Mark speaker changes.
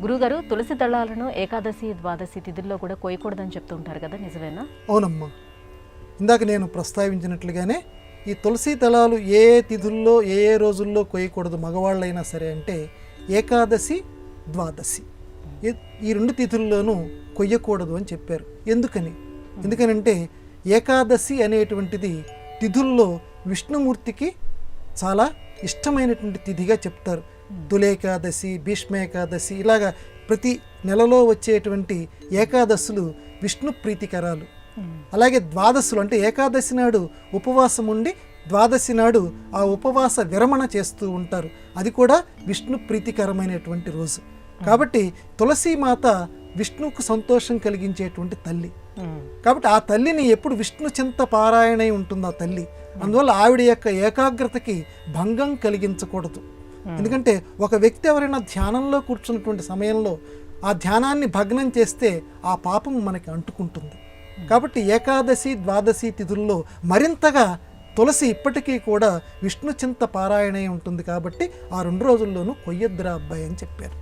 Speaker 1: గురుగారు తులసి దళాలను ఏకాదశి ద్వాదశి తిథుల్లో కూడా కోయకూడదని చెప్తుంటారు కదా నిజమేనా?
Speaker 2: అవునమ్మా. ఇందాక నేను ప్రస్తావించినట్లుగానే ఈ తులసి దళాలు ఏ ఏ తిథుల్లో ఏ ఏ రోజుల్లో కోయకూడదు మగవాళ్ళైనా సరే అంటే ఏకాదశి ద్వాదశి. ఈ- ఈ రెండు తిథుల్లోనూ కొయ్యకూడదు అని చెప్పారు. ఎందుకని? ఎందుకనంటే ఏకాదశి అనేటువంటిది తిథుల్లో విష్ణుమూర్తికి చాలా ఇష్టమైనటువంటి తిథిగా చెప్తారు. దులేకాదశి భీష్మేకాదశి ఇలాగా ప్రతి నెలలో వచ్చేటువంటి ఏకాదశులు విష్ణు ప్రీతికరాలు. అలాగే ద్వాదశులు అంటే ఏకాదశి నాడు ఉపవాసం ఉండి ద్వాదశి నాడు ఆ ఉపవాస విరమణ చేస్తూ ఉంటారు. అది కూడా విష్ణు ప్రీతికరమైనటువంటి రోజు. కాబట్టి తులసి మాత విష్ణువుకు సంతోషం కలిగించేటువంటి తల్లి. కాబట్టి ఆ తల్లిని ఎప్పుడు విష్ణు చింత పారాయణై ఉంటుంది ఆ తల్లి. అందువల్ల ఆవిడ యొక్క ఏకాగ్రతకి భంగం కలిగించకూడదు. ఎందుకంటే ఒక వ్యక్తి ఎవరైనా ధ్యానంలో కూర్చున్నటువంటి సమయంలో ఆ ధ్యానాన్ని భగ్నం చేస్తే ఆ పాపం మనకి అంటుకుంటుంది. కాబట్టి ఏకాదశి ద్వాదశి తిథుల్లో మరింతగా తులసి ఇప్పటికీ కూడా విష్ణు చింత పారాయణై ఉంటుంది కాబట్టి ఆ రెండు రోజుల్లోనూ కొయ్యద్దురా అబ్బాయి అని చెప్పారు.